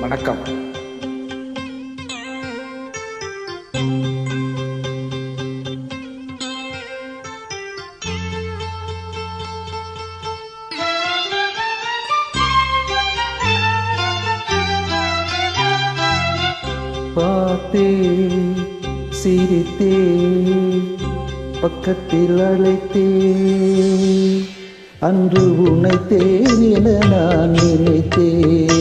வணக்கம். பார்த்தே சிரித்தே பக்கத்தில் அழைத்தே. அன்று உனைத்தேன் என நான் நினைத்தேன்.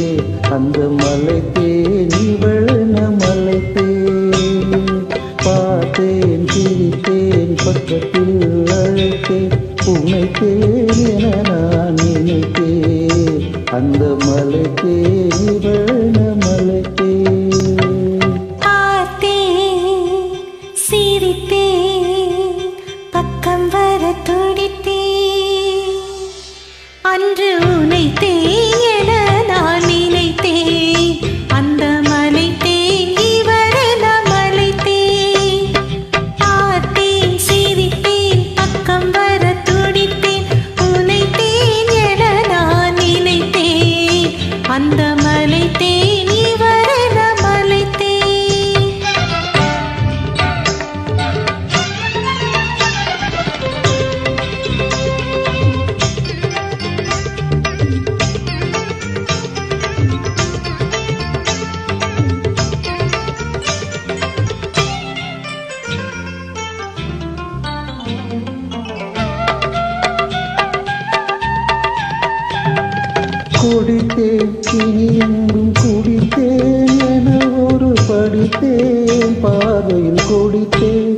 அந்த மலை தேனி மலைத்தேன் மலை மலைத்தேன். பார்த்தேன் சிரித்தேன் பக்கத்தில் அழைத்தேன். உனைத்தேன் என நான் நினைத்தேன். அந்த மலைத்தேன் இவளென மலைத்தேன். பார்த்தேன் சிரித்தேன் பக்கம் வர துடித்தேன். அன்று கொடுத்தேன் இனி எங்கும் குடித்தேன் என ஒரு படித்தேன். பார்வையில் கொடுத்தேன்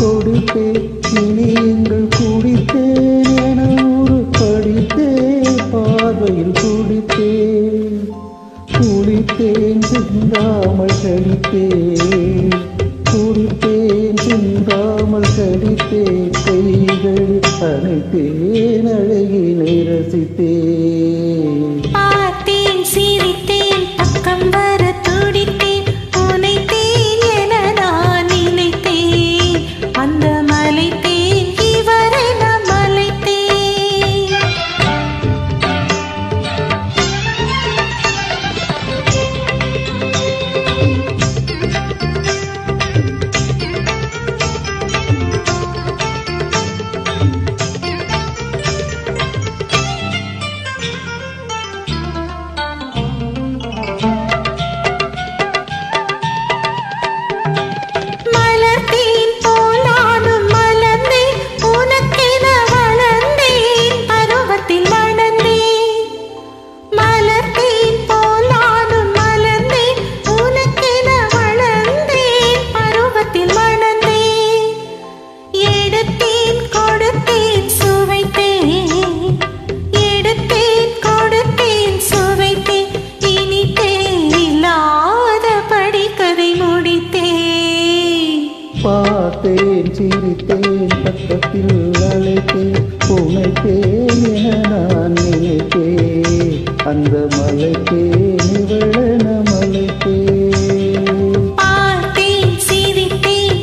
கொடுத்தேன் இனி எங்கள் குடித்தேன் என ஒரு படித்தேன். பார்வையில் குடித்தேன் குளித்தேன் சிந்தாமல் கழித்தேன் அணைத்தேன் அழகி ரசித்தேன் பார்த்தேன் சிரித்தேன் பக்கத்தில் அழைத்தேன் புனைத்தேன் என நான் நினைத்தேன். அந்த மலைத்தேன் இவளென மலைத்தேன். பார்த்தேன் சிரித்தேன்